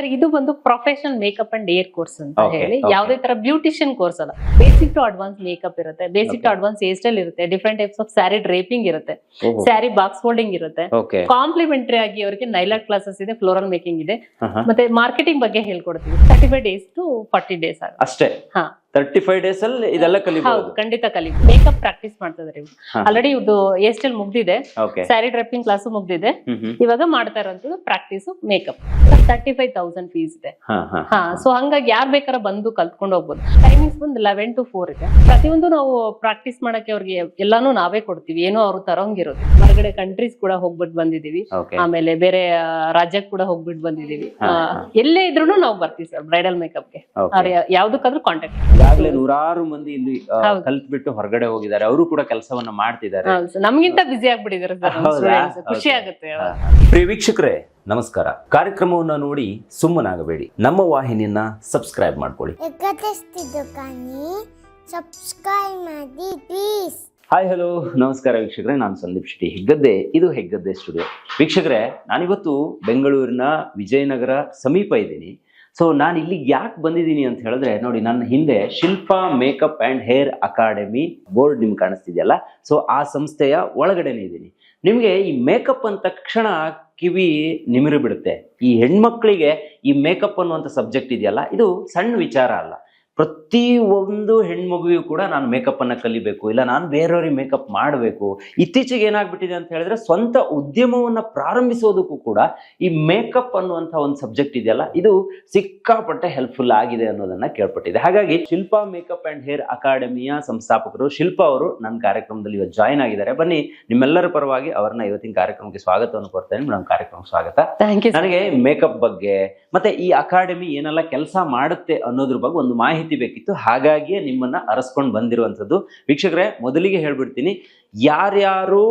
Sir ಇದು ಬಂದು professional makeup and hair course ಅಂತ ಹೇಳಿ. ಯಾವುದೇ ತರ ಬ್ಯೂಟಿಷಿಯನ್ ಕೋರ್ಸ್ ಅಲ್ಲ. ಬೇಸಿಕ್ ಟು ಅಡ್ವಾನ್ಸ್ ಮೇಕಪ್ ಇರುತ್ತೆ. Basic to advance hair style ಇರುತ್ತೆ. Different types of sari draping ಇರುತ್ತೆ. ಸ್ಯಾರಿ ಬಾಕ್ಸ್ ಫೋಲ್ಡಿಂಗ್ ಇರುತ್ತೆ. ಕಾಂಪ್ಲಿಮೆಂಟರಿ ಆಗಿ ಅವರಿಗೆ ನೈಲಾಟ್ ಕ್ಲಾಸಸ್ ಇದೆ ಫ್ಲೋರಲ್ ಮೇಕಿಂಗ್ ಇದೆ. ಮತ್ತೆ ಮಾರ್ಕೆಟಿಂಗ್ ಬಗ್ಗೆ ಹೇಳ್ಕೊಡ್ತೀವಿ. Thirty five days to forty days ಆಗ ಅಷ್ಟೇ. ಹಾ. ತರ್ಟಿ ಫೈವ್ ಡೇಸ್ ಅಲ್ಲಿ ಇದೆಲ್ಲ ಹೌದು ಕಲಿಬಹುದು ಖಂಡಿತ ಕಲಿ ಮೇಕಪ್ ಪ್ರಾಕ್ಟೀಸ್ ಮಾಡ್ತಾ ಇದಾರೆ ಇವ್ರು. ಹಾ. ಆಲ್ರೆಡಿ ಇದು ಹೇರ್ ಸ್ಟೈಲ್ ಮುಗ್ದಿದೆ. ಸ್ಯಾರಿ ಡ್ರೆಪ್ಪಿಂಗ್ ಕ್ಲಾಸ್ ಮುಗ್ದಿದೆ. ಇವಾಗ ಮಾಡ್ತಾ ಇರೋಂಥದ್ದು practice makeup thirty five thousand fees ಇದೆ. ಹಾ ಸೊ ಹಂಗಾಗಿ ಯಾರ್ ಬೇಕಾರ ಬಂದು ಕಲ್ತ್ಕೊಂಡು ಹೋಗ್ಬೋದು. ಟೈಮಿಂಗ್ಸ್ ಬಂದು ಲೆವೆನ್ ಟು ಫೋರ್ ಇದೆ. ಪ್ರತಿಯೊಂದು ನಾವು ಪ್ರಾಕ್ಟೀಸ್ ಮಾಡಕ್ಕೆ ಅವ್ರಿಗೆ ಎಲ್ಲಾನು ನಾವೇ ಕೊಡ್ತೀವಿ. ಏನೋ ಅವ್ರು ತರೋಂಗಿರೋದು ಹೊರಗಡೆ ಕಂಟ್ರೀಸ್ ಕೂಡ ಹೋಗ್ಬಿಟ್ಟು ಬಂದಿದೀವಿ ಆಮೇಲೆ ಬೇರೆ ರಾಜ್ಯಕ್ಕೆ ಕೂಡ ಹೋಗ್ಬಿಟ್ಟು ಬಂದಿದೀವಿ ಎಲ್ಲೇ ಇದ್ರು ನಾವು ಬರ್ತೀವಿ ಸರ್ ಬ್ರೈಡಲ್ ಮೇಕಪ್ಗೆ ಗೆ. ಯಾವ್ದಕ್ಕಾದ್ರೂ ಕಾಂಟ್ಯಾಕ್ಟ್ ಈಗಾಗಲೇ ನೂರಾರು ಮಂದಿ ಇಲ್ಲಿ. ಕಲ್ತ್ಬಿಟ್ಟು ಹೊರಗಡೆ ಹೋಗಿದ್ದಾರೆ. ಅವರು ಕೂಡ ಕೆಲಸವನ್ನ ಮಾಡ್ತಿದ್ದಾರೆ. ನಮ್ಗಿಂತ ಬಿಸಿ ಆಗ್ಬಿಟ್ಟಿದ್ದಾರೆ ಸರ್ ಖುಷಿ ಆಗುತ್ತೆ. ಪ್ರಿಯ ವೀಕ್ಷಕರೇ ನಮಸ್ಕಾರ. ಕಾರ್ಯಕ್ರಮವನ್ನ ನೋಡಿ ಸುಮ್ಮನಾಗಬೇಡಿ. ನಮ್ಮ ವಾಹಿನಿಯನ್ನ ಸಬ್ಸ್ಕ್ರೈಬ್ ಮಾಡ್ಕೊಳ್ಳಿ. ಸಬ್ಸ್ಕ್ರೈಬ್ ಮಾಡಿ ಪ್ಲೀಸ್ ಹಾಯ್ ಹಲೋ ನಮಸ್ಕಾರ ವೀಕ್ಷಕರೇ ನಾನು ಸಂದೀಪ್ ಶೆಟ್ಟಿ. ಹೆಗ್ಗದ್ದೆ ಇದು ಹೆಗ್ಗದ್ದೆ ಸ್ಟುಡಿಯೋ ವೀಕ್ಷಕರೇ ನಾನಿವತ್ತು ಬೆಂಗಳೂರಿನ ವಿಜಯನಗರ ಸಮೀಪ ಇದ್ದೀನಿ. ಸೊ ನಾನು ಇಲ್ಲಿ ಯಾಕೆ ಬಂದಿದ್ದೀನಿ ಅಂತ ಹೇಳಿದ್ರೆ, ನೋಡಿ, ನನ್ನ ಹಿಂದೆ Shilpa makeup and hair academy board ನಿಮ್ಗೆ ಕಾಣಿಸ್ತಿದೆಯಲ್ಲ? ಸೊ ಆ ಸಂಸ್ಥೆಯ ಒಳಗಡೆನೇ ಇದ್ದೀನಿ. ನಿಮಗೆ ಈ ಮೇಕಪ್ ಅಂದ ತಕ್ಷಣ ಕಿವಿ ನಿಮಿರು ಬಿಡುತ್ತೆ. ಈ ಹೆಣ್ಮಕ್ಳಿಗೆ ಈ ಮೇಕಪ್ ಅನ್ನುವಂಥ ಸಬ್ಜೆಕ್ಟ್ ಇದೆಯಲ್ಲ, ಇದು ಸಣ್ಣ ವಿಚಾರ ಅಲ್ಲ. ಪ್ರತಿ ಒಂದು ಹೆಣ್ಮಗುವಿಗೂ ಕೂಡ ನಾನು ಮೇಕಪ್ ಅನ್ನ ಕಲಿಬೇಕು ಇಲ್ಲ ನಾನು ಬೇರೆಯವ್ರಿಗೆ ಮೇಕಪ್ ಮಾಡಬೇಕು. ಇತ್ತೀಚೆಗೆ ಏನಾಗ್ಬಿಟ್ಟಿದೆ ಅಂತ ಹೇಳಿದ್ರೆ ಸ್ವಂತ ಉದ್ಯಮವನ್ನ ಪ್ರಾರಂಭಿಸೋದಕ್ಕೂ ಕೂಡ ಈ ಮೇಕಪ್ ಅನ್ನುವಂಥ ಒಂದು ಸಬ್ಜೆಕ್ಟ್ ಇದೆಯಲ್ಲ ಇದು ಸಿಕ್ಕಾಪಟ್ಟೆ ಹೆಲ್ಪ್ಫುಲ್ ಆಗಿದೆ ಅನ್ನೋದನ್ನ ಕೇಳ್ಪಟ್ಟಿದೆ. ಹಾಗಾಗಿ ಶಿಲ್ಪಾ ಮೇಕಪ್ ಅಂಡ್ ಹೇರ್ ಅಕಾಡೆಮಿಯ ಸಂಸ್ಥಾಪಕರು ಶಿಲ್ಪಾ ಅವರು ನನ್ನ ಕಾರ್ಯಕ್ರಮದಲ್ಲಿ ಇವತ್ತು ಜಾಯ್ನ್ ಆಗಿದ್ದಾರೆ. ಬನ್ನಿ ನಿಮ್ಮೆಲ್ಲರ ಪರವಾಗಿ ಅವರನ್ನ ಇವತ್ತಿನ ಕಾರ್ಯಕ್ರಮಕ್ಕೆ ಸ್ವಾಗತವನ್ನು ಕೊಡ್ತೇನೆ. ನಮ್ಮ ಕಾರ್ಯಕ್ರಮಕ್ಕೆ ಸ್ವಾಗತ. ಥ್ಯಾಂಕ್ ಯು ನನಗೆ ಮೇಕಪ್ ಬಗ್ಗೆ ಮತ್ತೆ ಈ ಅಕಾಡೆಮಿ ಏನೆಲ್ಲ ಕೆಲಸ ಮಾಡುತ್ತೆ ಅನ್ನೋದ್ರ ಬಗ್ಗೆ ಒಂದು ಮಾಹಿತಿ ಬೇಕಿತ್ತು, ಹಾಗಾಗಿಯೇ ನಿಮ್ಮನ್ನ ಅರಸ್ಕೊಂಡು ಬಂದಿರುವಂಥದ್ದು. ವೀಕ್ಷಕರೇ, ಮೊದಲಿಗೆ ಹೇಳ್ಬಿಡ್ತೀನಿ, ಯಾರ್ಯಾರು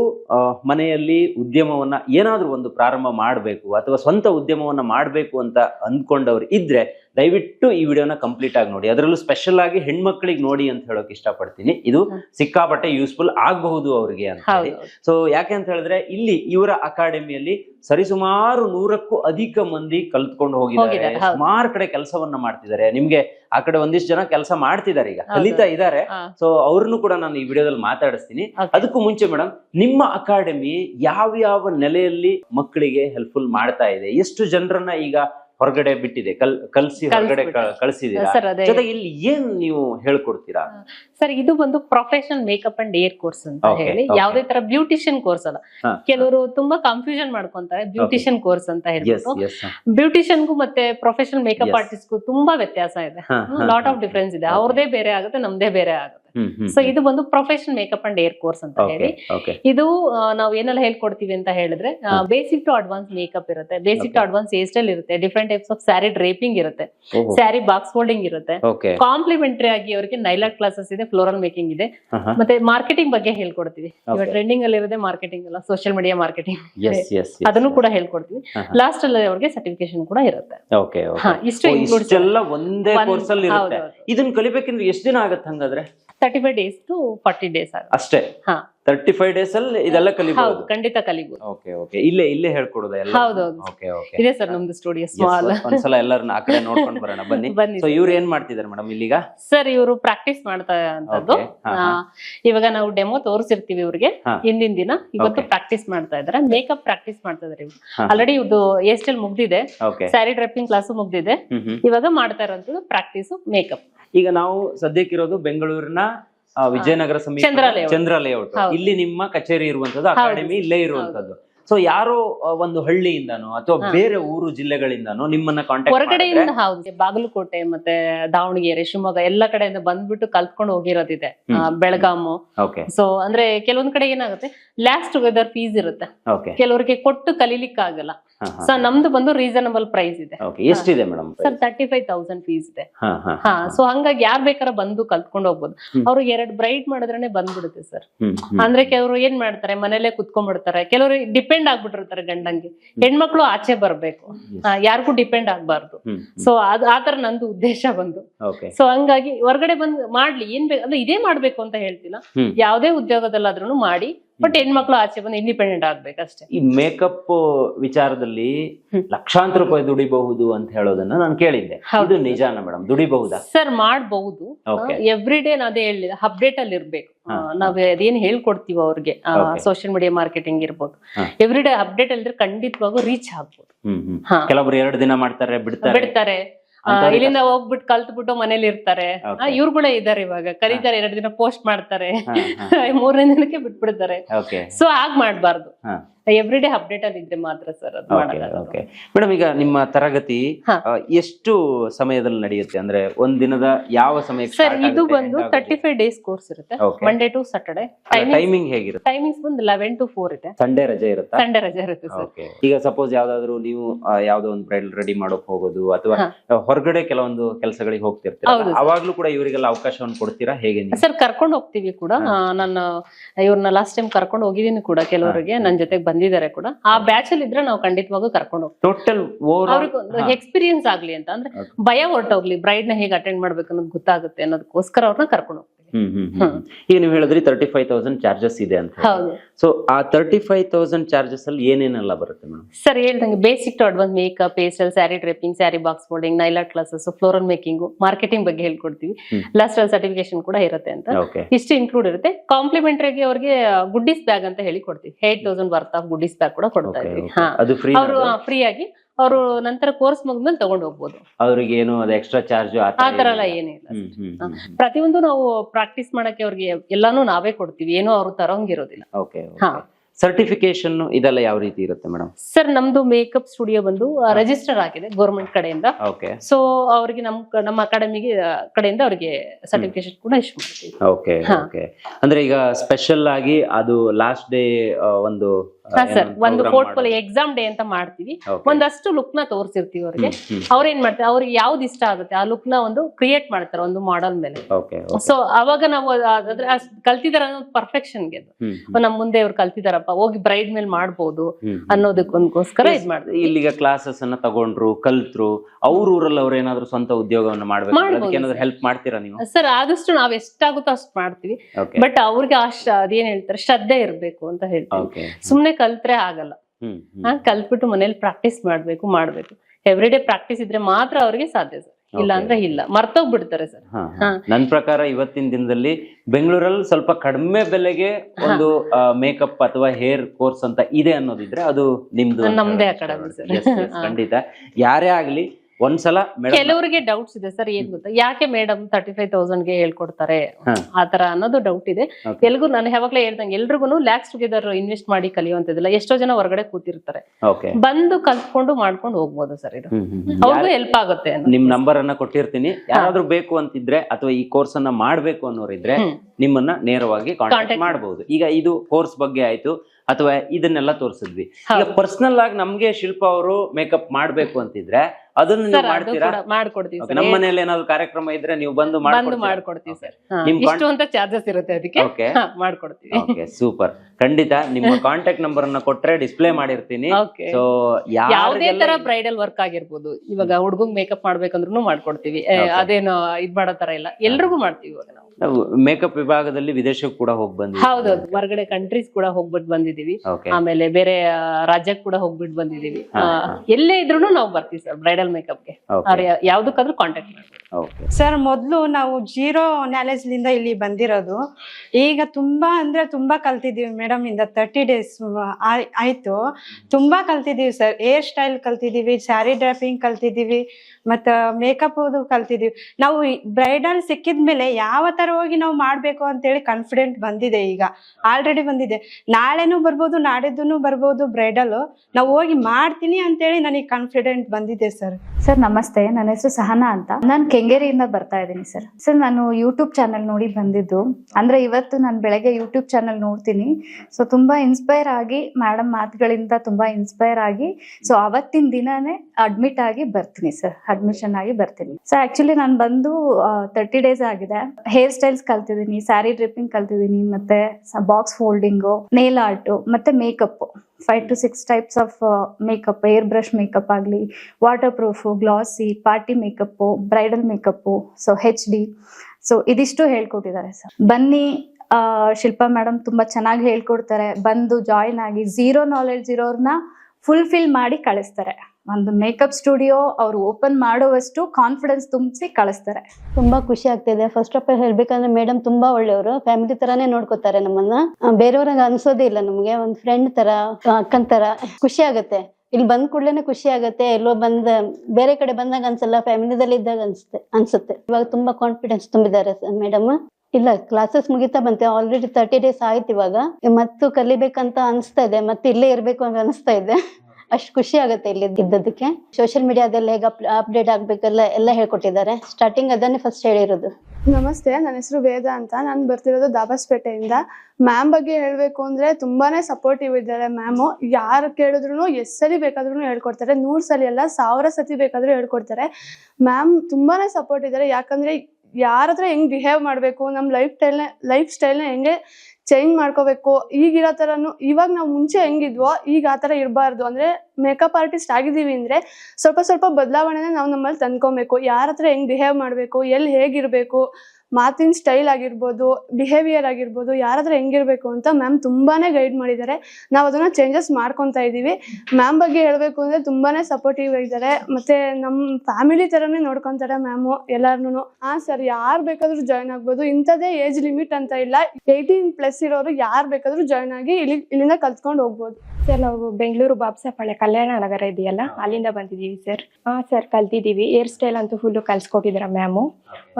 ಮನೆಯಲ್ಲಿ ಉದ್ಯಮವನ್ನ ಏನಾದರೂ ಒಂದು ಪ್ರಾರಂಭ ಮಾಡಬೇಕು ಅಥವಾ ಸ್ವಂತ ಉದ್ಯಮವನ್ನ ಮಾಡಬೇಕು ಅಂತ ಅಂದ್ಕೊಂಡವ್ರು ಇದ್ರೆ ದಯವಿಟ್ಟು ಈ ವಿಡಿಯೋನ ಕಂಪ್ಲೀಟ್ ಆಗಿ ನೋಡಿ. ಅದರಲ್ಲೂ ಸ್ಪೆಷಲ್ ಆಗಿ ಹೆಣ್ಮಕ್ಳಿಗೆ ನೋಡಿ ಅಂತ ಹೇಳೋಕೆ ಇಷ್ಟಪಡ್ತೀನಿ. ಇದು ಸಿಕ್ಕಾಪಟ್ಟೆ ಯೂಸ್ಫುಲ್ ಆಗಬಹುದು ಅವ್ರಿಗೆ ಅಂತ ಹೇಳಿ. ಸೊ ಯಾಕೆ ಅಂತ ಹೇಳಿದ್ರೆ ಇಲ್ಲಿ ಇವರ ಅಕಾಡೆಮಿಯಲ್ಲಿ ಸರಿಸುಮಾರು ನೂರಕ್ಕೂ ಅಧಿಕ ಮಂದಿ ಕಲ್ತ್ಕೊಂಡು ಹೋಗಿದ್ದಾರೆ. ಸುಮಾರು ಕಡೆ ಕೆಲಸವನ್ನ ಮಾಡ್ತಿದ್ದಾರೆ. ನಿಮ್ಗೆ ಆ ಕಡೆ ಒಂದಿಷ್ಟು ಜನ ಕೆಲಸ ಮಾಡ್ತಿದ್ದಾರೆ ಈಗ. ಕಲಿತಾ ಇದ್ದಾರೆ. ಹಾ. ಸೊ ಅವ್ರನ್ನು ಕೂಡ ನಾನು ಈ ವಿಡಿಯೋದಲ್ಲಿ ಮಾತಾಡಿಸ್ತೀನಿ. ಅದಕ್ಕೂ ಮುಂಚೆ ಮೇಡಮ್ ನಿಮ್ಮ ಅಕಾಡೆಮಿ ಯಾವ ಯಾವ ನೆಲೆಯಲ್ಲಿ ಮಕ್ಕಳಿಗೆ ಹೆಲ್ಪ್ಫುಲ್ ಮಾಡ್ತಾ ಇದೆ? ಎಷ್ಟು ಜನರನ್ನ ಈಗ ಹೊರಗಡೆ ಬಿಟ್ಟಿದೆ ಕಲ್ ಕಲ್ಸಿ ಹೊರಗಡೆ ಕಳಿಸಿದೆ ಕಳಿಸಿದೀರಾ ಅದೇ. ಇಲ್ಲಿ ಏನ್ ನೀವು ಹೇಳ್ಕೊಡ್ತೀರಾ? ಸರ್ ಇದು ಬಂದು professional makeup and hair course ಅಂತ ಹೇಳಿ. ಯಾವ್ದೇ ತರ ಬ್ಯೂಟಿಷಿಯನ್ ಕೋರ್ಸ್ ಅಲ್ಲ. ಕೆಲವರು ತುಂಬಾ ಕನ್ಫ್ಯೂಷನ್ ಮಾಡ್ಕೊಂತಾರೆ ಬ್ಯೂಟಿಷಿಯನ್ ಕೋರ್ಸ್ ಅಂತ ಹೇಳ್ಬಿಟ್ಟು. ಬ್ಯೂಟಿಷಿಯನ್ಗೂ ಮತ್ತೆ ಪ್ರೊಫೆಷನಲ್ ಮೇಕಪ್. ಆರ್ಟಿಸ್ಟ್ಗೂ ತುಂಬಾ ವ್ಯತ್ಯಾಸ ಇದೆ. ಲಾಟ್ ಆಫ್ ಡಿಫ್ರೆನ್ಸ್ ಇದೆ. ಅವ್ರದೇ ಬೇರೆ ಆಗುತ್ತೆ ನಮ್ದೇ ಬೇರೆ ಆಗುತ್ತೆ. ಸೊ ಇದು ಬಂದು profession makeup and hair course ಅಂತ ಹೇಳಿ. ಇದು ನಾವ್ ಏನೆಲ್ಲ ಹೇಳ್ಕೊಡ್ತೀವಿ ಅಂತ ಹೇಳಿದ್ರೆ ಬೇಸಿಕ್ ಟು ಅಡ್ವಾನ್ಸ್ ಮೇಕಪ್ ಇರುತ್ತೆ. Basic to advance hair style ಇರುತ್ತೆ. Different types of sari draping ಇರುತ್ತೆ. ಸ್ಯಾರಿ ಬಾಕ್ಸ್ ಫೋಲ್ಡಿಂಗ್ ಇರುತ್ತೆ. ಕಾಂಪ್ಲಿಮೆಂಟರಿ ಆಗಿ ಅವರಿಗೆ ನೈಲಾಟ್ ಕ್ಲಾಸಸ್ ಇದೆ ಫ್ಲೋರಲ್ ಮೇಕಿಂಗ್ ಇದೆ. ಮತ್ತೆ ಮಾರ್ಕೆಟಿಂಗ್ ಬಗ್ಗೆ ಹೇಳ್ಕೊಡ್ತೀವಿ. ಇವಾಗ. ಟ್ರೆಂಡಿಂಗ್ ಅಲ್ಲಿ ಇರೋದೇ ಮಾರ್ಕೆಟಿಂಗ್ ಅಲ್ಲ ಸೋಷಿಯಲ್ ಮೀಡಿಯಾ ಮಾರ್ಕೆಟಿಂಗ್ ಅದನ್ನು ಕೂಡ ಹೇಳ್ಕೊಡ್ತೀವಿ. ಲಾಸ್ಟ್ ಅಲ್ಲಿ ಅವ್ರಿಗೆ ಸರ್ಟಿಫಿಕೇಶನ್ ಕೂಡ ಇರುತ್ತೆ. ಇಷ್ಟು ಇನ್ಕ್ಲೂಡ್ ಒಂದೇ ಒಂದ್- ಕೋರ್ಸ್ ಅಲ್ಲಿ ಇದನ್ನ ಕಲಿಬೇಕಂದ್ರೆ ಎಷ್ಟು ದಿನ ಆಗುತ್ತೆ ಹಂಗಾದ್ರೆ? Thirty five days to forty days ಆಗುತ್ತೆ ಅಷ್ಟೇ. ಹಾ. ತರ್ಟಿ ಫೈವ್ ಡೇಸ್ ಅಲ್ಲಿ ಇದೆಲ್ಲ ಹೌದು ಕಲಿಬಹುದು ಖಂಡಿತ ಕಲಿಬಹುದು ಓಕೆ ಓಕೆ ಇಲ್ಲೇ ಇಲ್ಲೇ ಹೇಳ್ಕೊಡೋದ ಎಲ್ಲ? ಹೌದೌದು. ಓಕೆ ಓಕೆ ಇದೆ ಸರ್ ನಮ್ದು ಸ್ಟುಡಿಯೋ ಸ್ಮಾಲ್ ಒಂದ್ಸಲ ಎಲ್ಲರನ್ನ ಆ ಕಡೆ ನೋಡ್ಕೊಂಡು ಬರೋಣ. ಬನ್ನಿ. ಬನ್ನಿ ಸೊ ಇವ್ರು ಏನ್ ಮಾಡ್ತಿದಾರೆ ಮೇಡಮ್ ಇಲ್ಲಿಗ? ಸರ್ ಇವರು ಪ್ರಾಕ್ಟೀಸ್ ಮಾಡ್ತಾ ಅಂತದ್ದು Okay. ಹಾ, ಆ, ಇವಾಗ ನಾವು ಡೆಮೋ ತೋರಿಸಿರ್ತೀವಿ ಇವ್ರಿಗೆ. ಹಾ. ಹಿಂದಿನ ದಿನ ಇವತ್ತು Okay. ಪ್ರಾಕ್ಟೀಸ್ ಮಾಡ್ತಾ ಇದಾರೆ ಮೇಕಪ್ ಪ್ರಾಕ್ಟೀಸ್ ಮಾಡ್ತಾ ಇದಾರೆ ಇವ್ರು. ಹಾ. ಆಲ್ರೆಡಿ ಇದು ಸ್ಟೈಲ್ ಮುಗ್ದಿದೆ. ಓಕೆ ಸ್ಯಾರಿ ಡ್ರೆಪ್ಪಿಂಗ್ ಕ್ಲಾಸ್ ಮುಗ್ದಿದೆ. ಹ್ಮ್ ಹ್ಮ್. ಇವಾಗ ಮಾಡ್ತಾ ಇರೋಂಥದ್ದು ಪ್ರಾಕ್ಟೀಸ್ ಮೇಕಪ್ ಈಗ ನಾವು ಸದ್ಯಕ್ಕಿರೋದು ಬೆಂಗಳೂರಿನ ವಿಜಯನಗರ ಸಮೀಪ ಚಂದ್ರ ಲೇಔಟ್ ಇಲ್ಲಿ ನಿಮ್ಮ ಕಚೇರಿ ಇರುವಂತದ್ದು ಅಕಾಡೆಮಿ ಇಲ್ಲೇ ಇರುವಂತದ್ದು ಸೊ ಯಾರೋ ಒಂದು ಹಳ್ಳಿಯಿಂದನೋ ಅಥವಾ ಬೇರೆ ಊರು ಜಿಲ್ಲೆಗಳಿಂದನೋ ನಿಮ್ಮನ್ನ ಕಾಂಟ್ಯಾಕ್ಟ್ ಹೊರಗಡೆಯಿಂದ ಹೌದು. ಬಾಗಲಕೋಟೆ ಮತ್ತೆ ದಾವಣಗೆರೆ ಶಿವಮೊಗ್ಗ ಎಲ್ಲ ಕಡೆಯಿಂದ ಬಂದ್ಬಿಟ್ಟು ಕಲ್ತ್ಕೊಂಡು ಹೋಗಿರೋದಿದೆ. ಬೆಳಗಾಮು. ಸೊ ಅಂದ್ರೆ ಕೆಲವೊಂದ್ ಕಡೆ ಏನಾಗುತ್ತೆ? ಲಾಸ್ಟ್ ವೆದರ್ ಫೀಸ್ ಇರುತ್ತೆ. ಕೆಲವರಿಗೆ ಕೊಟ್ಟು ಕಲೀಲಿಕ್ಕೆ ಆಗಲ್ಲ ಸೊ ನಮ್ದು ಬಂದು ರೀಸನಬಲ್ ಪ್ರೈಸ್ ಇದೆ. ಎಷ್ಟಿದೆ madam sir thirty five thousand fees ಇದೆ. ಹಾ ಸೊ ಹಂಗಾಗಿ ಯಾರ್ ಬೇಕಾರ ಬಂದು ಕಲ್ತ್ಕೊಂಡು ಹೋಗ್ಬೋದು. ಅವ್ರು ಎರಡು ಬ್ರೈಡ್ ಮಾಡಿದ್ರೇನೆ ಬಂದ್ಬಿಡುತ್ತೆ ಸರ್. ಅಂದ್ರೆ ಕೆಲವರು ಏನ್ ಮಾಡ್ತಾರೆ ಮನೇಲೆ ಕುತ್ಕೊಂಡ್ಬಿಡ್ತಾರೆ. ಕೆಲವರು ಡಿಪೆಂಡ್ ಆಗ್ಬಿಟ್ಟಿರ್ತಾರೆ ಗಂಡಂಗೆ. ಹೆಣ್ಮಕ್ಳು ಆಚೆ ಬರ್ಬೇಕು. ಯಾರಿಗೂ ಡಿಪೆಂಡ್ ಆಗ್ಬಾರ್ದು. ಸೊ ಅದ್ ಆತರ ನಂದು ಉದ್ದೇಶ ಬಂದು. ಸೊ ಹಂಗಾಗಿ ಹೊರಗಡೆ ಬಂದು ಮಾಡ್ಲಿ. ಏನ್ ಬೇಕು ಅಂದ್ರೆ ಇದೇ ಮಾಡ್ಬೇಕು ಅಂತ ಹೇಳ್ತಿಲ್ಲ. ಯಾವುದೇ ಯಾವ್ದೇ ಉದ್ಯೋಗದಲ್ಲಾದ್ರೂ ಮಾಡಿ. ಬಟ್ ಹೆಣ್ಮಕ್ಳು ಆಚೆ ಬಂದು ಇಂಡಿಪೆಂಡೆಂಟ್ ಆಗ್ಬೇಕಷ್ಟೇ. ಈ ಮೇಕಪ್ ವಿಚಾರದಲ್ಲಿ. ಲಕ್ಷಾಂತರ ರೂಪಾಯಿ ದುಡಿಬಹುದು ಅಂತ ಹೇಳೋದನ್ನ ನಾನು ಕೇಳಿದ್ದೆ. ಹೌದು. ಇದು ನಿಜಾನ ಮೇಡಮ್ ದುಡಿಬಹುದಾ? ಸರ್ ಮಾಡಬಹುದು. ಎವ್ರಿ ಡೇ ಅದೇ ಹೇಳಿದೆ ಅಪ್ಡೇಟ್ ಅಲ್ಲಿ ಇರ್ಬೇಕು. ನಾವ್ ಅದೇನ್ ಹೇಳ್ಕೊಡ್ತೀವಿ ಅವ್ರಿಗೆ. ಸೋಷಿಯಲ್ ಮೀಡಿಯಾ ಮಾರ್ಕೆಟಿಂಗ್ ಇರ್ಬೋದು. ಎವ್ರಿ ಡೇ ಅಪ್ಡೇಟ್ ಅಲ್ಲಿದ್ರೆ ಖಂಡಿತವಾಗೂ ರೀಚ್ ಆಗ್ಬೋದು. ಕೆಲವೊಬ್ರು ಎರಡು ದಿನ ಮಾಡ್ತಾರೆ ಬಿಡ್ತಾರೆ. ಬಿಡ್ತಾರೆ. ಇಲ್ಲಿಂದ ಹೋಗ್ಬಿಟ್ಟು ಕಲ್ತ್ಬಿಟ್ಟು ಮನೇಲಿ ಇರ್ತಾರೆ. ಇವ್ರು ಕೂಡ ಇದಾರೆ ಇವಾಗ. ಕರೀತಾರೆ ಎರಡು ದಿನ ಪೋಸ್ಟ್ ಮಾಡ್ತಾರೆ. ಮೂರನೇ ದಿನಕ್ಕೆ ಬಿಟ್ಬಿಡ್ತಾರೆ. ಸೊ ಹಾಗ್ ಮಾಡ್ಬಾರ್ದು. ಎವ್ರಿ ಡೇ ಅಪ್ಡೇಟ್ ಅಲ್ಲಿ ಇದ್ರೆ ಮಾತ್ರ ಸರ್ ಅದು. ಓಕೆ ಮೇಡಮ್ ಈಗ ನಿಮ್ಮ ತರಗತಿ ಹಾ. ಆ, ಎಷ್ಟು ಸಮಯದಲ್ಲಿ ನಡೆಯುತ್ತೆ? ಅಂದ್ರೆ ಒಂದ್ ದಿನದ ಯಾವ ಸಮಯಕ್ಕೆ ಸರ್ ಇದು ಬಂದು ತರ್ಟಿ ಫೈವ್ ಡೇಸ್ ಕೋರ್ಸ್ ಇರುತ್ತೆ. Okay. Monday to Saturday timing timing ಹೇಗಿರುತ್ತೆ? ಟೈಮಿಂಗ್ಸ್ ಬಂದು ಲೆವೆನ್ ಟು ಫೋರ್ ಇದೆ. ಸಂಡೇ ರಜೆ ಇರುತ್ತಾ? ಸಂಡೇ ರಜೆ ಇರುತ್ತೆ ಸರ್ ಓಕೆ ಈಗ ಸಪೋಸ್ ಯಾವ್ದಾದ್ರು ನೀವು ಆ, ಯಾವ್ದೋ ಒಂದು ಬ್ರೈಡಲ್ ರೆಡಿ ಮಾಡೋಕ್ ಹೋಗೋದು ಅಥವಾ ಹಾ. ಹೊರಗಡೆ ಕೆಲವೊಂದು ಕೆಲಸಗಳಿಗೆ ಹೋಗ್ತಿರ್ತೀರಾ ಹೌದು. ಅವಾಗ್ಲೂ ಕೂಡ ಇವರಿಗೆಲ್ಲ ಅವಕಾಶವನ್ನು ಕೊಡ್ತೀರಾ? ಹೇಗೆ ನೀವು? ಸರ್ ಕರ್ಕೊಂಡು ಹೋಗ್ತೀವಿ ಕೂಡ. ಆ, ನಾನು ಇವ್ರನ್ನ ಲಾಸ್ಟ್ ಟೈಮ್ ಕರ್ಕೊಂಡು ಹೋಗಿದ್ದೀನಿ ಕೂಡ ಕೆಲವರಿಗೆ. ನನ್ನ ಜೊತೆಗೆ ಬಂದಿದ್ದಾರೆ. ಕೂಡ. ಆ ಬ್ಯಾಚ್ ಅಲ್ಲಿ ಇದ್ರೆ ನಾವು ಖಂಡಿತವಾಗೂ ಕರ್ಕೊಂಡು ಟೋಟಲ್ ಓವರ್ ಅವ್ರಿಗೆ ಒಂದು ಎಕ್ಸ್ಪೀರಿಯನ್ಸ್ ಆಗ್ಲಿ ಅಂತ ಅಂದ್ರೆ ಭಯ ಹೊರಟೋಗ್ಲಿ ಬ್ರೈಡ್ನ ಹೇಗೆ ಅಟೆಂಡ್ ಮಾಡ್ಬೇಕು ಅನ್ನೋದು ಗೊತ್ತಾಗುತ್ತೆ ಅನ್ನೋದಕ್ಕೋಸ್ಕರ ಅವ್ರನ್ನ ಕರ್ಕೊಂಡು ಹೋಗ್ತೀವಿ ಹ್ಮ್ ಹ್ಮ್ ಹ್ಮ್. ಈಗ ನೀವು ಹೇಳಿದ್ರಿ ತರ್ಟಿ ಫೈವ್ ತೌಸಂಡ್ ಚಾರ್ಜಸ್ ಇದೆ ಅಂತ ಸೊ ಆ ತರ್ಟಿ ಫೈವ್ ತೌಸಂಡ್ ಚಾರ್ಜಸ್ ಅಲ್ಲಿ ಏನೇನೆಲ್ಲ ಬರುತ್ತೆ ಮೇಡಮ್? ಸರ್ ಹೇಳ್ದಂಗೆ basic to advance makeup pastel sari draping sari box boarding nail classes floral making marketing ಬಗ್ಗೆ ಹೇಳ್ಕೊಡ್ತೀವಿ. ಲಾಸ್ಟ್ ಅಲ್ಲಿ ಸರ್ಟಿಫಿಕೇಶನ್ ಕೂಡ ಇರುತ್ತೆ ಅಂತ. ಇಷ್ಟು ಇನ್ಕ್ಲೂಡ್ ಇರುತ್ತೆ. ಕಾಂಪ್ಲಿಮೆಂಟರಿ ಅವ್ರಿಗೆ ಗುಡ್ಡಿಸ್ ಬ್ಯಾಗ್ ಅಂತ ಹೇಳಿ ಕೊಡ್ತೀವಿ. Eight thousand worth of goodies bag ಕೂಡ ಕೊಡ್ತಾ ಇದ್ವಿ. ಅವರು ಫ್ರೀ ಆಗಿ ಅವರು ನಂತರ ಕೋರ್ಸ್ ಮುಗಿದ್ಮೇಲೆ ತಗೊಂಡು ಹೋಗ್ಬೋದು. ಅವ್ರಿಗೆ ಏನು ಅದು ಎಕ್ಸ್ಟ್ರಾ ಚಾರ್ಜ್ ಆ ತರ ಎಲ್ಲ ಏನಿಲ್ಲ. ಪ್ರತಿಯೊಂದು ನಾವು ಪ್ರಾಕ್ಟೀಸ್ ಮಾಡಕ್ಕೆ ಅವ್ರಿಗೆ ಎಲ್ಲಾನು ನಾವೇ ಕೊಡ್ತೀವಿ. ಏನೋ ಅವ್ರು ತರೋಂಗಿರೋದಿಲ್ಲ. ಓಕೆ ಹಾ. ಸರ್ಟಿಫಿಕೇಶನ್ ಇದೆಲ್ಲ ಯಾವ ರೀತಿ ಇರುತ್ತೆ ಮೇಡಮ್ ಸರ್ ನಮ್ದು ಮೇಕಪ್ ಸ್ಟುಡಿಯೋ ಬಂದು ರಿಜಿಸ್ಟರ್ ಆಗಿದೆ ಗೌರ್ಮೆಂಟ್ ಕಡೆಯಿಂದ. ಓಕೆ ಸೊ ಅವರಿಗೆ ನಮ್ ನಮ್ಮ ಅಕಾಡೆಮಿಗೆ ಕಡೆಯಿಂದ ಅವರಿಗೆ ಸರ್ಟಿಫಿಕೇಶನ್ ಕೂಡ ಇಶ್ಯೂ ಮಾಡ್ತೀವಿ. ಓಕೆ. ಓಕೆ ಅಂದ್ರೆ ಈಗ ಸ್ಪೆಷಲ್ ಆಗಿ ಅದು ಲಾಸ್ಟ್ ಡೇ ಒಂದು ಹಾ ಸರ್ ಒಂದು ಪೋರ್ಟ್ಫೋಲಿಯೋ ಎಕ್ಸಾಮ್ ಡೇ ಅಂತ ಮಾಡ್ತೀವಿ. ಒಂದಷ್ಟು ಲುಕ್ನ ತೋರಿಸಿರ್ತೀವಿ ಅವ್ರಿಗೆ. ಅವ್ರೇನ್ ಮಾಡ್ತಾರೆ ಅವ್ರಿಗೆ ಯಾವ್ದು ಇಷ್ಟ ಆಗುತ್ತೆ ಆ ಲುಕ್ನ ಒಂದು ಕ್ರಿಯೇಟ್ ಮಾಡ್ತಾರೆ ಒಂದು ಮಾಡಲ್ ಮೇಲೆ. ಸೊ ಅವಾಗ ನಾವು ಅದ್ರ ಅಷ್ಟ್ ಕಲ್ತಿದಾರ ಅನ್ನೋದು ಹ್ಮ್, ಹ್ಮ್, ನಮ್ ಮುಂದೆ ಇವ್ರು ಕಲ್ತಿದಾರಪ್ಪ ಹೋಗಿ ಬ್ರೈಡ್ ಮೇಲೆ ಮಾಡ್ಬೋದು. ಅನ್ನೋದಕ್ಕೊಂದ್ಕೋಸ್ಕರ ಇದ್ ಮಾಡ್ತೀವಿ. ಇಲ್ಲಿಗ ಕ್ಲಾಸಸ್ ಅನ್ನ ತಗೊಂಡ್ರು ಕಲ್ತ್ರು ಅವ್ರ ಊರಲ್ಲಿ ಅವ್ರ ಏನಾದ್ರು ಸ್ವಂತ ಉದ್ಯೋಗವನ್ನ ಮಾಡ್ಬೇಕು ಹೆಲ್ಪ್ ಮಾಡ್ತೀರಾ ನೀವು? ಸರ್ ಆದಷ್ಟು ನಾವ್ ಎಷ್ಟಾಗುತ್ತೋ ಅಷ್ಟು ಮಾಡ್ತೀವಿ. ಬಟ್ ಅವ್ರಿಗೆ ಆ ಶ- ಅದೇನ್ ಹೇಳ್ತಾರೆ ಶ್ರದ್ಧೆ ಇರ್ಬೇಕು ಅಂತ ಹೇಳ್ತೀವಿ. ಓಕೆ ಸುಮ್ನೆ ಕಲ್ತ್ರೆ ಆಗಲ್ಲ. ಹಾ ಕಲ್ತ್ಬಿಟ್ಟು ಮನೇಲಿ ಪ್ರಾಕ್ಟೀಸ್ ಮಾಡ್ಬೇಕು ಮಾಡ್ಬೇಕು. ಎವ್ರಿ ಡೇ ಪ್ರಾಕ್ಟೀಸ್ ಇದ್ರೆ ಮಾತ್ರ ಅವ್ರಿಗೆ ಸಾಧ್ಯ ಸರ್. ಇಲ್ಲ ಅಂದ್ರೆ ಇಲ್ಲ. ಮರ್ತೋಗ್ಬಿಡ್ತಾರೆ ಸರ್. ನನ್ ಪ್ರಕಾರ ಇವತ್ತಿನ ದಿನದಲ್ಲಿ ಬೆಂಗಳೂರಲ್ಲಿ ಸ್ವಲ್ಪ ಕಡಿಮೆ ಬೆಲೆಗೆ ಒಂದು ಮೇಕಪ್ ಅಥವಾ ಹೇರ್ ಕೋರ್ಸ್ ಅಂತ ಇದೆ ಅನ್ನೋದಿದ್ರೆ ಅದು ನಿಮ್ದು ನಮ್ದೇ. ಖಂಡಿತ. ಯಾರೇ ಆಗ್ಲಿ ಒಂದ್ಸಲ ಕೆಲವರಿಗೆ ಡೌಟ್ಸ್ ಇದೆ. ಸರ್ ಏನ್ ಗೊತ್ತಾ? ಯಾಕೆ ಮೇಡಮ್ ತರ್ಟಿ ಫೈವ್ ತೌಸಂಡ್ಗೆ ಹೇಳ್ಕೊಡ್ತಾರೆ. ಆತರ ಅನ್ನೋದು ಡೌಟ್ ಇದೆ. ಎಲ್ಗೂ ನಾನು ಯಾವಾಗ್ಲೇ ಹೇಳ್ದಂಗೆ ಎಲ್ರಿಗೂ ಲ್ಯಾಕ್ಸ್ ಟುಗೆದರ್ ಇನ್ವೆಸ್ಟ್ ಮಾಡಿ ಕಲಿಯುವಂತದಿಲ್ಲ ಎಷ್ಟೋ ಜನ ಹೊರಗಡೆ ಕೂತಿರ್ತಾರೆ. ಬಂದು ಕಲ್ತ್ಕೊಂಡು ಮಾಡ್ಕೊಂಡು ಹೋಗ್ಬೋದು ಸರ್ ಇದು. ಅವ್ರಿಗೂ ಹೆಲ್ಪ್ ಆಗುತ್ತೆ. ನಿಮ್ ನಂಬರ್ ಅನ್ನ ಕೊಟ್ಟಿರ್ತೀನಿ ಯಾರಾದ್ರೂ ಬೇಕು ಅಂತಿದ್ರೆ ಅಥವಾ ಈ ಕೋರ್ಸ್ ಅನ್ನ ಮಾಡ್ಬೇಕು ಅನ್ನೋರಿದ್ರೆ ನಿಮ್ಮನ್ನ ನೇರವಾಗಿ ಕಾಂಟ್ಯಾಕ್ಟ್ ಮಾಡಬಹುದು ಈಗ ಇದು ಕೋರ್ಸ್ ಬಗ್ಗೆ ಆಯ್ತು. ಅಥವಾ ಇದನ್ನೆಲ್ಲ ತೋರಿಸಿದ್ವಿ. ಈಗ ಪರ್ಸನಲ್ ಆಗಿ ನಮ್ಗೆ ಶಿಲ್ಪ ಅವರು ಮೇಕಪ್ ಮಾಡ್ಬೇಕು ಅಂತಿದ್ರೆ ಅದನ್ನ ನೀವು ಮಾಡ್ತೀರಾ? ಮಾಡ್ಕೊಡ್ತೀವಿ ನಮ್ಮ ಮನೆಯಲ್ಲಿ ಏನಾದ್ರು ಕಾರ್ಯಕ್ರಮ ಇದ್ರೆ ನೀವು ಬಂದು ಬಂದು ಮಾಡ್ಕೊಡ್ತೀವಿ ಸರ್. ಇಷ್ಟು ಅಂತ ಚಾರ್ಜಸ್ ಇರುತ್ತೆ ಅದಕ್ಕೆ. ಮಾಡ್ಕೊಡ್ತೀವಿ. ಓಕೆ ಸೂಪರ್ ಖಂಡಿತ ನಿಮ್ಮ ಕಾಂಟ್ಯಾಕ್ಟ್ ನಂಬರ್ ಅನ್ನ ಕೊಟ್ರೆ ಡಿಸ್ಪ್ಲೇ ಮಾಡಿರ್ತೀನಿ. ಸೊ ಯಾವ್ದೇ ತರ ಬ್ರೈಡಲ್ ವರ್ಕ್ ಆಗಿರ್ಬೋದು. ಇವಾಗ ಹುಡುಗಂಗ್ ಮೇಕಪ್ ಮಾಡ್ಬೇಕಂದ್ರೂ ಮಾಡ್ಕೊಡ್ತೀವಿ. ಅದೇನು ಇದ್ ಮಾಡೋ ತರ ಇಲ್ಲ. ಎಲ್ರಿಗೂ ಮಾಡ್ತೀವಿ ಇವಾಗ ನಾವು. ಮೇಕಪ್ ವಿಭಾಗದಲ್ಲಿ ವಿದೇಶಕ್ಕೆ ಕೂಡ ಹೋಗಿ ಬಂದ್ವಿ ಹೌದೌದು ಹೊರಗಡೆ ಕಂಟ್ರೀಸ್ ಕೂಡ ಹೋಗ್ಬಿಟ್ಟು ಬಂದಿದೀವಿ ಆಮೇಲೆ ಬೇರೆ ರಾಜ್ಯಕ್ಕೆ ಕೂಡ ಹೋಗ್ಬಿಟ್ಟು ಬಂದಿದೀವಿ ಎಲ್ಲೇ ಇದ್ರು ನಾವು ಬರ್ತೀವಿ ಸರ್. ಬ್ರೈಡಲ್ ಮೇಕಪ್ಗೆ ಅವ್ರು ಯಾವ್ದಕ್ಕಾದ್ರೂ ಕಾಂಟ್ಯಾಕ್ಟ್ ಮಾಡ್ಬೋದು. ಓಕೆ ಸರ್ ಮೊದಲು ನಾವು ಜೀರೋ ನಾಲೆಜ್ ಲಿಂದ ಇಲ್ಲಿ ಬಂದಿರೋದು. ಈಗ ತುಂಬಾ ಅಂದ್ರೆ ತುಂಬಾ ಕಲ್ತಿದೀವಿ ಮೇಡಮ್ ಇಂದ ತರ್ಟಿ ಡೇಸ್ ಆಯ್ತು. ತುಂಬಾ ಕಲ್ತಿದೀವಿ ಸರ್ ಹೇರ್ ಸ್ಟೈಲ್ ಕಲ್ತಿದೀವಿ ಸ್ಯಾರಿ ಡ್ರಾಪಿಂಗ್ ಕಲ್ತಿದೀವಿ ಮತ್ತ ಮೇಕಪ್ ಕಲ್ತಿದೀವಿ ನಾವು ಬ್ರೈಡಲ್ ಸಿಕ್ಕಿದ್ಮೇಲೆ ಯಾವ ತರ ಹೋಗಿ ನಾವು ಮಾಡಬೇಕು ಅಂತೇಳಿ ಕಾನ್ಫಿಡೆಂಟ್ ಬಂದಿದೆ ಈಗ. ಆಲ್ರೆಡಿ ಬಂದಿದೆ. ನಾಳೆನೂ ಬರ್ಬೋದು ನಾಡಿದ್ದು ಬರ್ಬೋದು ಬ್ರೈಡಲ್ ನಾವು ಹೋಗಿ ಮಾಡ್ತೀನಿ ಅಂತೇಳಿ ನನಗೆ ಕಾನ್ಫಿಡೆಂಟ್ ಬಂದಿದೆ ಸರ್ ಸರ್, ನಮಸ್ತೆ. ನನ್ನ ಹೆಸರು ಸಹನಾ ಅಂತ. ನಾನು ಕೆಂಗೇರಿಯಿಂದ ಬರ್ತಾ ಇದ್ದೀನಿ ಸರ್. ಸರ್, ನಾನು ಯೂಟ್ಯೂಬ್ ಚಾನಲ್ ನೋಡಿ ಬಂದಿದ್ದು. ಅಂದ್ರೆ ಇವತ್ತು ನಾನು ಬೆಳಗ್ಗೆ ಯೂಟ್ಯೂಬ್ ಚಾನಲ್ ನೋಡ್ತೀನಿ. ಸೊ ತುಂಬಾ ಇನ್ಸ್ಪೈರ್ ಆಗಿ ಮೇಡಮ್ ಮಾತುಗಳಿಂದ ತುಂಬಾ ಇನ್ಸ್ಪೈರ್ ಆಗಿ ಸೊ ಅವತ್ತಿನ ದಿನನೇ ಅಡ್ಮಿಟ್ ಆಗಿ ಬರ್ತೀನಿ ಸರ್. ಅಡ್ಮಿಷನ್ ಆಗಿ ಬರ್ತೀನಿ. ಸೊ ಆಕ್ಚುಲಿ ನಾನು ಬಂದು ತರ್ಟಿ ಡೇಸ್ ಆಗಿದೆ. ಹೇರ್ ಸ್ಟೈಲ್ಸ್ ಕಲ್ತಿದ್ದೀನಿ ಸ್ಯಾರಿ ಡ್ರಿಪ್ಪಿಂಗ್ ಕಲ್ತಿದ್ದೀನಿ, ಮತ್ತೆ ಬಾಕ್ಸ್ ಫೋಲ್ಡಿಂಗು ನೇಲ್ ಆರ್ಟು ಮತ್ತೆ makeup five to six types of makeup airbrush makeup ಆಗಲಿ waterproof glossy party makeup bridal makeup so H D so ಇದಿಷ್ಟು ಹೇಳ್ಕೊಟ್ಟಿದ್ದಾರೆ ಸರ್ ಬನ್ನಿ ಶಿಲ್ಪಾ ಮೇಡಮ್ ತುಂಬಾ ಚೆನ್ನಾಗಿ ಹೇಳ್ಕೊಡ್ತಾರೆ. ಬಂದು ಜಾಯಿನ್ ಆಗಿ ಝೀರೋ ನಾಲೆಡ್ಜ್ ಇರೋರ್ನ ಫುಲ್ಫಿಲ್ ಮಾಡಿ ಕಳಿಸ್ತಾರೆ. ಒಂದು ಮೇಕಪ್ ಸ್ಟುಡಿಯೋ ಅವ್ರು ಓಪನ್ ಮಾಡುವಷ್ಟು ಕಾನ್ಫಿಡೆನ್ಸ್ ತುಂಬಿಸಿ ಕಳಿಸ್ತಾರೆ. ತುಂಬಾ ಖುಷಿ ಆಗ್ತಿದೆ. ಫಸ್ಟ್ ಆಫ್ ಆಲ್ ಹೇಳ್ಬೇಕಂದ್ರೆ ಮೇಡಮ್ ತುಂಬಾ ಒಳ್ಳೆಯವರು. ಫ್ಯಾಮಿಲಿ ತರಾನೇ ನೋಡ್ಕೋತಾರೆ ನಮ್ಮನ್ನ. ಬೇರೆಯವ್ರಿಗೆ ಅನ್ಸೋದೇ ಇಲ್ಲ ನಮ್ಗೆ. ಒಂದ್ ಫ್ರೆಂಡ್ ತರ ಅಕ್ಕನ ತರ. ಖುಷಿ ಆಗತ್ತೆ. ಇಲ್ಲಿ ಬಂದ್ ಕೂಡ್ಲೇನೆ ಖುಷಿ ಆಗತ್ತೆ. ಎಲ್ಲೋ ಬಂದ, ಬೇರೆ ಕಡೆ ಬಂದಾಗ ಅನ್ಸಲ್ಲ. ಫ್ಯಾಮಿಲಿದಲ್ಲಿ ಇದ್ದಾಗ ಅನ್ಸುತ್ತೆ ಅನ್ಸುತ್ತೆ. ಇವಾಗ ತುಂಬಾ ಕಾನ್ಫಿಡೆನ್ಸ್ ತುಂಬಿದ್ದಾರೆ ಮೇಡಮ್ ಇಲ್ಲ ಕ್ಲಾಸಸ್ ಮುಗಿತಾ ಬಂತೆ. ಆಲ್ರೆಡಿ ತರ್ಟಿ ಡೇಸ್ ಆಯ್ತು ಇವಾಗ. ಮತ್ತು ಕಲಿಬೇಕಂತ ಅನ್ಸ್ತಾ ಇದೆ. ಮತ್ತೆ ಇಲ್ಲೇ ಇರ್ಬೇಕು ಅಂತ ಅನಿಸ್ತಾ ಇದೆ. ಅಷ್ಟು ಖುಷಿ ಆಗುತ್ತೆ ಇಲ್ಲಿ ಇದ್ದದಕ್ಕೆ ಸೋಷಿಯಲ್ ಮೀಡಿಯಾದಲ್ಲಿ ಹೇಗೆ ಅಪ್ಡೇಟ್ ಆಗ್ಬೇಕೆಲ್ಲ ಎಲ್ಲ ಹೇಳ್ಕೊಟ್ಟಿದ್ದಾರೆ. ಸ್ಟಾರ್ಟಿಂಗ್ ಅದನ್ನೇ ಫಸ್ಟ್ ಹೇಳಿರೋದು. ನಮಸ್ತೆ, ನನ್ನ ಹೆಸರು ವೇದ ಅಂತ. ನಾನು ಬರ್ತಿರೋದು ದಾಬಾಸ್ಪೇಟೆಯಿಂದ. ಮ್ಯಾಮ್ ಬಗ್ಗೆ ಹೇಳಬೇಕು ಅಂದರೆ ತುಂಬಾನೇ ಸಪೋರ್ಟಿವ್ ಇದ್ದಾರೆ ಮ್ಯಾಮು ಯಾರು ಕೇಳಿದ್ರು ಎಷ್ಟು ಸಲ ಬೇಕಾದ್ರೂ ಹೇಳ್ಕೊಡ್ತಾರೆ. ನೂರು ಸಲ ಎಲ್ಲ ಸಾವಿರ ಸತಿ ಬೇಕಾದರೂ ಹೇಳ್ಕೊಡ್ತಾರೆ. ಮ್ಯಾಮ್ ತುಂಬಾನೇ ಸಪೋರ್ಟ್ ಇದ್ದಾರೆ. ಯಾಕಂದರೆ ಯಾರ ಹತ್ರ ಹೆಂಗ್ ಬಿಹೇವ್ ಮಾಡಬೇಕು ನಮ್ಮ ಲೈಫ್ ಸ್ಟೈಲ್ನ ಲೈಫ್ ಸ್ಟೈಲ್ನ ಹೆಂಗೆ ಚೇಂಜ್ ಮಾಡ್ಕೋಬೇಕು. ಈಗಿರೋ ಥರನು ಇವಾಗ ನಾವು ಮುಂಚೆ ಹೆಂಗಿದ್ವೋ ಈಗ ಆ ಥರ ಇರಬಾರ್ದು. ಅಂದರೆ ಮೇಕಪ್ ಆರ್ಟಿಸ್ಟ್ ಆಗಿದ್ದೀವಿ ಅಂದರೆ ಸ್ವಲ್ಪ ಸ್ವಲ್ಪ ಬದಲಾವಣೆನ ನಾವು ನಮ್ಮಲ್ಲಿ ತಂದ್ಕೊಬೇಕು. ಯಾರ ಹತ್ರ ಹೆಂಗ್ ಬಿಹೇವ್ ಮಾಡಬೇಕು ಎಲ್ಲಿ ಹೇಗಿರಬೇಕು ಮಾತಿನ ಸ್ಟೈಲ್ ಆಗಿರ್ಬೋದು ಬಿಹೇವಿಯರ್ ಆಗಿರ್ಬೋದು, ಯಾರಾದ್ರೂ ಹೆಂಗಿರ್ಬೇಕು ಅಂತ ಮ್ಯಾಮ್ ತುಂಬಾನೇ ಗೈಡ್ ಮಾಡಿದ್ದಾರೆ. ನಾವು ಅದನ್ನ ಚೇಂಜಸ್ ಮಾಡ್ಕೊತಾ ಇದ್ದೀವಿ. ಮ್ಯಾಮ್ ಬಗ್ಗೆ ಹೇಳಬೇಕು ಅಂದ್ರೆ ತುಂಬಾನೇ ಸಪೋರ್ಟಿವ್ ಇದ್ದಾರೆ. ಮತ್ತೆ ನಮ್ಮ ಫ್ಯಾಮಿಲಿ ತರನೇ ನೋಡ್ಕೊಂತಾರೆ ಮ್ಯಾಮ್ ಎಲ್ಲಾರ್ನು ಹಾ ಸರ್ ಯಾರು ಬೇಕಾದ್ರೂ ಜಾಯ್ನ್ ಆಗ್ಬೋದು. ಇಂಥದ್ದೇ ಏಜ್ ಲಿಮಿಟ್ ಅಂತ ಇಲ್ಲ. ಏಯ್ಟೀನ್ ಪ್ಲಸ್ ಇರೋರು ಯಾರು ಬೇಕಾದ್ರೂ ಜಾಯ್ನ್ ಆಗಿ ಇಲ್ಲಿ, ಇಲ್ಲಿಂದ ಕಲ್ತ್ಕೊಂಡು ಹೋಗ್ಬೋದು. ಸರ್ ನಾವು ಬೆಂಗಳೂರು ಬಾಬ್ಸಪಾಳ್ಯ ಕಲ್ಯಾಣ ನಗರ ಇದೆಯಲ್ಲ ಅಲ್ಲಿಂದ ಬಂದಿದ್ದೀವಿ ಸರ್ ಹಾಂ ಸರ್ ಕಲ್ತಿದ್ದೀವಿ. ಹೇರ್ ಸ್ಟೈಲ್ ಅಂತೂ ಫುಲ್ಲು ಕಲ್ಸ್ಕೊಟ್ಟಿದ್ದಾರೆ ಮ್ಯಾಮು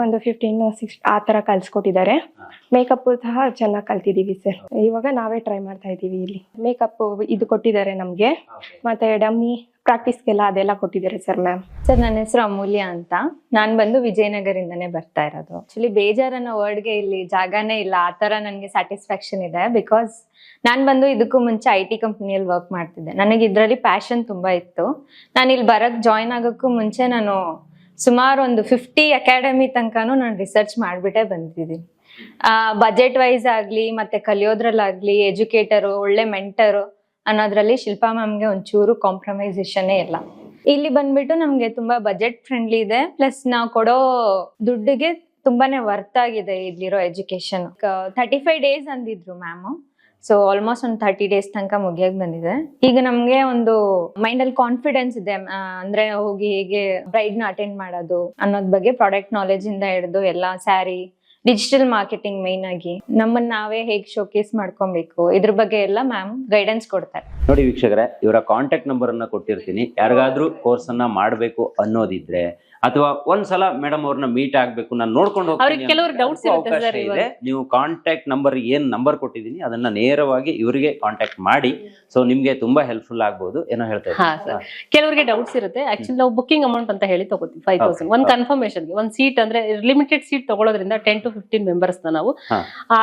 ಒಂದು ಫಿಫ್ಟೀನ್ ಸಿಕ್ಸ್ ಆ ಥರ ಕಲ್ಸ್ಕೊಟ್ಟಿದ್ದಾರೆ. ಮೇಕಪ್ ಸಹ ಚೆನ್ನಾಗಿ ಕಲ್ತಿದ್ದೀವಿ ಸರ್ ಇವಾಗ ನಾವೇ ಟ್ರೈ ಮಾಡ್ತಾ ಇದ್ದೀವಿ ಇಲ್ಲಿ. ಮೇಕಪ್ ಇದು ಕೊಟ್ಟಿದ್ದಾರೆ ನಮಗೆ. ಮತ್ತೆ ಡಮ್ಮಿ ಪ್ರಾಕ್ಟೀಸ್ಗೆಲ್ಲ ಅದೆಲ್ಲ ಕೊಟ್ಟಿದ್ದಾರೆ ಸರ್ ಮ್ಯಾಮ್ ಸರ್ ನನ್ನ ಹೆಸರು ಅಮೂಲ್ಯ ಅಂತ. ನಾನು ಬಂದು ವಿಜಯನಗರಿಂದನೇ ಬರ್ತಾ ಇರೋದು. ಆಕ್ಚುಲಿ ಬೇಜಾರನ್ನೋ ವರ್ಡ್ಗೆ ಇಲ್ಲಿ ಜಾಗನೇ ಇಲ್ಲ. ಆ ಥರ ನನಗೆ ಸ್ಯಾಟಿಸ್ಫ್ಯಾಕ್ಷನ್ ಇದೆ ಬಿಕಾಸ್ ನಾನು ಬಂದು ಇದಕ್ಕೂ ಮುಂಚೆ ಐ ಟಿ ಕಂಪ್ನಿಯಲ್ಲಿ ವರ್ಕ್ ಮಾಡ್ತಿದ್ದೆ. ನನಗೆ ಇದರಲ್ಲಿ ಪ್ಯಾಷನ್ ತುಂಬ ಇತ್ತು. ನಾನು ಇಲ್ಲಿ ಬರೋಕ್ಕೆ ಜಾಯ್ನ್ ಆಗೋಕ್ಕೂ ಮುಂಚೆ ನಾನು ಸುಮಾರು ಒಂದು ಫಿಫ್ಟಿ ಅಕಾಡೆಮಿ ತನಕನೂ ನಾನು ರಿಸರ್ಚ್ ಮಾಡಿಬಿಟ್ಟೆ ಬಂದಿದ್ದೀನಿ. ಬಜೆಟ್ ವೈಸ್ ಆಗಲಿ, ಮತ್ತೆ ಕಲಿಯೋದ್ರಲ್ಲಾಗಲಿ ಎಜುಕೇಟರು ಒಳ್ಳೆ ಮೆಂಟರು ಅನ್ನೋದ್ರಲ್ಲಿ ಶಿಲ್ಪಾ ಮ್ಯಾಮ್ಗೆ ಒಂಚೂರು ಕಾಂಪ್ರಮೈಸೇಷನ್ನೇ ಇಲ್ಲ. ಇಲ್ಲಿ ಬಂದ್ಬಿಟ್ಟು ನಮ್ಗೆ ತುಂಬಾ ಬಜೆಟ್ ಫ್ರೆಂಡ್ಲಿ ಇದೆ. ಪ್ಲಸ್ ನಾವು ಕೊಡೋ ದುಡ್ಡಿಗೆ ತುಂಬಾನೇ ವರ್ತ್ ಆಗಿದೆ ಇಲ್ಲಿರೋ ಎಜುಕೇಶನ್ ತರ್ಟಿ ಫೈವ್ ಡೇಸ್ ಅಂದಿದ್ರು ಮ್ಯಾಮು. ಸೊ ಆಲ್ಮೋಸ್ಟ್ ಒಂದು ತರ್ಟಿ ಡೇಸ್ ತನಕ ಮುಗಿಯಾಗಿ ಬಂದಿದೆ. ಈಗ ನಮ್ಗೆ ಒಂದು ಮೈಂಡ್ ಅಲ್ಲಿ ಕಾನ್ಫಿಡೆನ್ಸ್ ಇದೆ. ಅಂದ್ರೆ ಹೋಗಿ ಹೇಗೆ ಬ್ರೈಡ್ನ ಅಟೆಂಡ್ ಮಾಡೋದು ಅನ್ನೋದ್ ಬಗ್ಗೆ ಪ್ರಾಡಕ್ಟ್ ನಾಲೆಜ್ ಇಂದ ಹಿಡಿದು ಎಲ್ಲ ಸ್ಯಾರಿ ಡಿಜಿಟಲ್ ಮಾರ್ಕೆಟಿಂಗ್ ಮೈನ್ ಆಗಿ ನಮ್ಮನ್ನ ನಾವೇ ಹೇಗೆ ಶೋಕೇಸ್ ಮಾಡ್ಕೊಬೇಕು? ಇದ್ರ ಬಗ್ಗೆ ಎಲ್ಲ ಮ್ಯಾಮ್ ಗೈಡೆನ್ಸ್ ಕೊಡ್ತಾರೆ. ನೋಡಿ ವೀಕ್ಷಕರೇ, ಇವರ ಕಾಂಟ್ಯಾಕ್ಟ್ ನಂಬರ್ ಅನ್ನ ಕೊಟ್ಟಿರ್ತೀನಿ. ಯಾರಿಗಾದ್ರೂ ಕೋರ್ಸ್ ಅನ್ನ ಮಾಡಬೇಕು ಅನ್ನೋದಿದ್ರೆ ಅಥವಾ ಒಂದ್ಸಲ ಮೇಡಮ್ ಅವ್ರನ್ನ ಮೀಟ್ ಆಗ್ಬೇಕು ನಾನು ನೋಡ್ಕೊಂಡು ಹೋಗ್ತೀನಿ ಅವಕಾಶ ಇದೆ. ನೀವು ಕಾಂಟ್ಯಾಕ್ಟ್ ನಂಬರ್ ಏನ್ ನಂಬರ್ ಕೊಟ್ಟಿದ್ದೀನಿ ಅದನ್ನ ನೇರವಾಗಿ ಇವರಿಗೆ ಕಾಂಟ್ಯಾಕ್ಟ್ ಮಾಡಿ. ಸೊ ನಿಮ್ಗೆ ತುಂಬಾ ಹೆಲ್ಪ್ಫುಲ್ ಆಗ್ಬೋದು ಏನೋ ಹೇಳ್ತಾ ಕೆಲವರಿಗೆ ಡೌಟ್ಸ್ ಇರುತ್ತೆ. ಆಕ್ಚುಲಿ ನಾವು ಬುಕಿಂಗ್ ಅಮೌಂಟ್ ಅಂತ ಹೇಳಿ ತಗೋತೀವಿ ಫೈವ್ ತೌಸಂಡ್ ಒಂದ್. ಕನ್ಫರ್ಮೇಶನ್ ಒಂದು ಸೀಟ್ ಅಂದ್ರೆ ಲಿಮಿಟೆಡ್ ಸೀಟ್ ತಗೊಳ್ಳೋದ್ರಿಂದ ಟೆನ್ ಟು ಫಿಫ್ಟೀನ್ ಮೆಂಬರ್ಸ್ ನಾವು.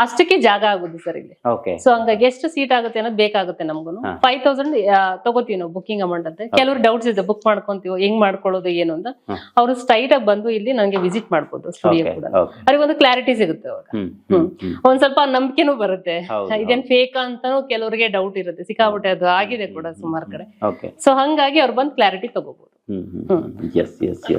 ಅಷ್ಟಕ್ಕೆ ಜಾಗ ಆಗುದು ಸರ್ ಇಲ್ಲಿ. ಸೊ ಹಂಗಾಗಿ ಎಷ್ಟು ಸೀಟ್ ಆಗುತ್ತೆ ಅನ್ನೋದು ಬೇಕಾಗುತ್ತೆ ನಮ್ಗು. ಫೈವ್ ತೌಸಂಡ್ ತಗೋತೀವಿ ನಾವು ಬುಕಿಂಗ್ ಅಮೌಂಟ್ ಅಂತ. ಕೆಲವರು ಡೌಟ್ಸ್ ಇದೆ ಬುಕ್ ಮಾಡ್ಕೊಂತೀವಿ ಹೆಂಗ್ ಮಾಡ್ಕೊಳ್ಳೋದು ಏನು ಅಂತ. ಅವರು ಸ್ಟ್ರೈಟ್ ಆಗಿ ಬಂದು ಇಲ್ಲಿ ನಂಗೆ ವಿಸಿಟ್ ಮಾಡ್ಬೋದು ಸ್ಟುಡಿಯೋ ಕೂಡ. ಅವ್ರಿಗೆ ಒಂದು ಕ್ಲಾರಿಟಿ ಸಿಗುತ್ತೆ ಅವಾಗ. ಒಂದ್ ಸ್ವಲ್ಪ ನಂಬಿಕೆನೂ ಬರುತ್ತೆ. ಇದೇನ್ ಫೇಕ್ ಅಂತಾನು ಕೆಲವರಿಗೆ ಡೌಟ್ ಇರುತ್ತೆ. ಸಿಕ್ಕಾಪಟ್ಟೆ ಅದು ಆಗಿದೆ ಕೂಡ ಸುಮಾರು ಕಡೆ. ಸೊ ಹಂಗಾಗಿ ಅವ್ರು ಬಂದು ಕ್ಲಾರಿಟಿ ತಗೋಬಹುದು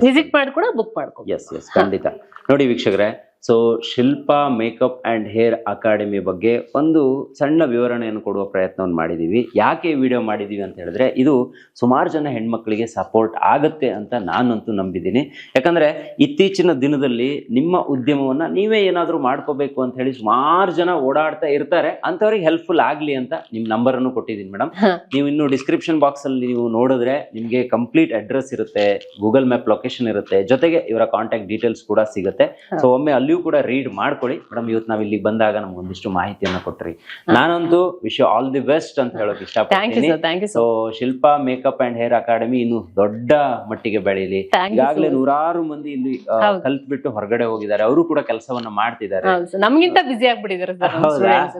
ವಿಸಿಟ್ ಮಾಡಿ ಕೂಡ ಬುಕ್ ಮಾಡ್ಕೊ ಎಸ್ ಎಸ್ ಖಂಡಿತ. ನೋಡಿ ವೀಕ್ಷಕರೇ so Shilpa makeup and hair academy ಬಗ್ಗೆ ಒಂದು ಸಣ್ಣ ವಿವರಣೆಯನ್ನು ಕೊಡುವ ಪ್ರಯತ್ನವನ್ನು ಮಾಡಿದ್ದೀವಿ ಯಾಕೆ ವಿಡಿಯೋ ಮಾಡಿದ್ದೀವಿ ಅಂತ ಹೇಳಿದ್ರೆ ಇದು ಸುಮಾರು ಜನ ಹೆಣ್ಮಕ್ಳಿಗೆ ಸಪೋರ್ಟ್ ಆಗುತ್ತೆ ಅಂತ ನಾನಂತೂ ನಂಬಿದ್ದೀನಿ. ಯಾಕಂದ್ರೆ ಇತ್ತೀಚಿನ ದಿನದಲ್ಲಿ ನಿಮ್ಮ ಉದ್ಯಮವನ್ನ ನೀವೇ ಏನಾದರೂ ಮಾಡ್ಕೋಬೇಕು ಅಂತ ಹೇಳಿ ಸುಮಾರು ಜನ ಓಡಾಡ್ತಾ ಇರ್ತಾರೆ. ಅಂಥವ್ರಿಗೆ ಹೆಲ್ಪ್ಫುಲ್ ಆಗಲಿ ಅಂತ ನಿಮ್ಮ ನಂಬರನ್ನು ಕೊಟ್ಟಿದ್ದೀನಿ ಮೇಡಮ್. ನೀವು ಇನ್ನು ಡಿಸ್ಕ್ರಿಪ್ಷನ್ ಬಾಕ್ಸ್ ಅಲ್ಲಿ ನೀವು ನೋಡಿದ್ರೆ ನಿಮಗೆ ಕಂಪ್ಲೀಟ್ ಅಡ್ರೆಸ್ ಇರುತ್ತೆ ಗೂಗಲ್ ಮ್ಯಾಪ್ ಲೊಕೇಶನ್ ಇರುತ್ತೆ ಜೊತೆಗೆ ಇವರ ಕಾಂಟ್ಯಾಕ್ಟ್ ಡೀಟೇಲ್ಸ್ ಕೂಡ ಸಿಗುತ್ತೆ. ಸೊ ಒಮ್ಮೆ ಅಲ್ಲಿಯೂ ಕೂಡ ರೀಡ್ ಮಾಡ್ಕೊಳ್ಳಿ. ಮೇಡಮ್ ಇವತ್ತು ನಾವು ಇಲ್ಲಿ ಬಂದಾಗ ನಮ್ಗೆ ಒಂದಿಷ್ಟು ಮಾಹಿತಿಯನ್ನು ಕೊಟ್ರಿ. ನಾನಂತೂ ವಿಶ್ ಆಲ್ ದಿ ಬೆಸ್ಟ್ ಅಂತ ಹೇಳೋಕೆ ಇಷ್ಟಪಡ್ತೀನಿ. So Shilpa makeup and hair academy ಇನ್ನು ದೊಡ್ಡ ಮಟ್ಟಿಗೆ ಬೆಳೀಲಿ. ಈಗಾಗಲೇ ನೂರಾರು ಮಂದಿ ಇಲ್ಲಿ ಕಲ್ತ್ ಬಿಟ್ಟು ಕಲ್ತ್ಬಿಟ್ಟು ಹೊರಗಡೆ ಹೋಗಿದ್ದಾರೆ. ಅವರು ಕೂಡ ಕೆಲಸವನ್ನ ಮಾಡ್ತಿದ್ದಾರೆ. ನಮ್ಗಿಂತ ಬಿಸಿ ಆಗ್ಬಿಟ್ಟಿದ್ದಾರೆ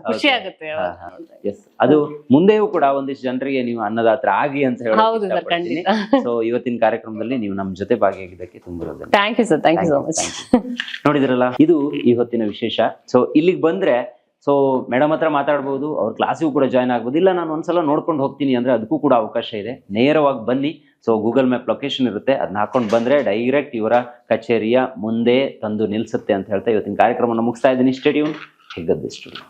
ಖುಷಿ ಆಗುತ್ತೆ ಅದು ಮುಂದೆಯೂ ಕೂಡ ಒಂದಿಷ್ಟು ಜನರಿಗೆ ನೀವು ಅನ್ನದಾತ್ರ ಆಗಿ ಅಂತ ಹೇಳಿ ಸೊ ಇವತ್ತಿನ ಕಾರ್ಯಕ್ರಮದಲ್ಲಿ ನೀವು ನಮ್ಮ ಜೊತೆ ಭಾಗಿಯಾಗಿದ್ದಕ್ಕೆ ತುಂಬ thank you sir thank you so much ನೋಡಿದ್ರಲ್ಲ? ಇದು ಈ ಹೊತ್ತಿನ ವಿಶೇಷ. ಸೊ ಇಲ್ಲಿಗೆ ಬಂದ್ರೆ ಸೊ ಮೇಡಮ್ ಹತ್ರ ಮಾತಾಡ್ಬೋದು, ಅವ್ರ ಕ್ಲಾಸಿಗೂ ಕೂಡ ಜಾಯ್ನ್ ಆಗ್ಬೋದು. ಇಲ್ಲ, ನಾನು ಒಂದ್ಸಲ ನೋಡ್ಕೊಂಡು ಹೋಗ್ತೀನಿ ಅಂದ್ರೆ ಅದಕ್ಕೂ ಕೂಡ ಅವಕಾಶ ಇದೆ. ನೇರವಾಗಿ ಬನ್ನಿ. ಸೊ ಗೂಗಲ್ ಮ್ಯಾಪ್ ಲೊಕೇಶನ್ ಇರುತ್ತೆ. ಅದನ್ನ ಹಾಕೊಂಡು ಬಂದ್ರೆ ಡೈರೆಕ್ಟ್ ಇವರ ಕಚೇರಿಯ ಮುಂದೆ ತಂದು ನಿಲ್ಸುತ್ತೆ ಅಂತ ಹೇಳ್ತಾ ಇವತ್ತಿನ ಕಾರ್ಯಕ್ರಮವನ್ನು ಮುಗಿಸ್ತಾ ಇದ್ದೀನಿ. Stadium Heggadde studio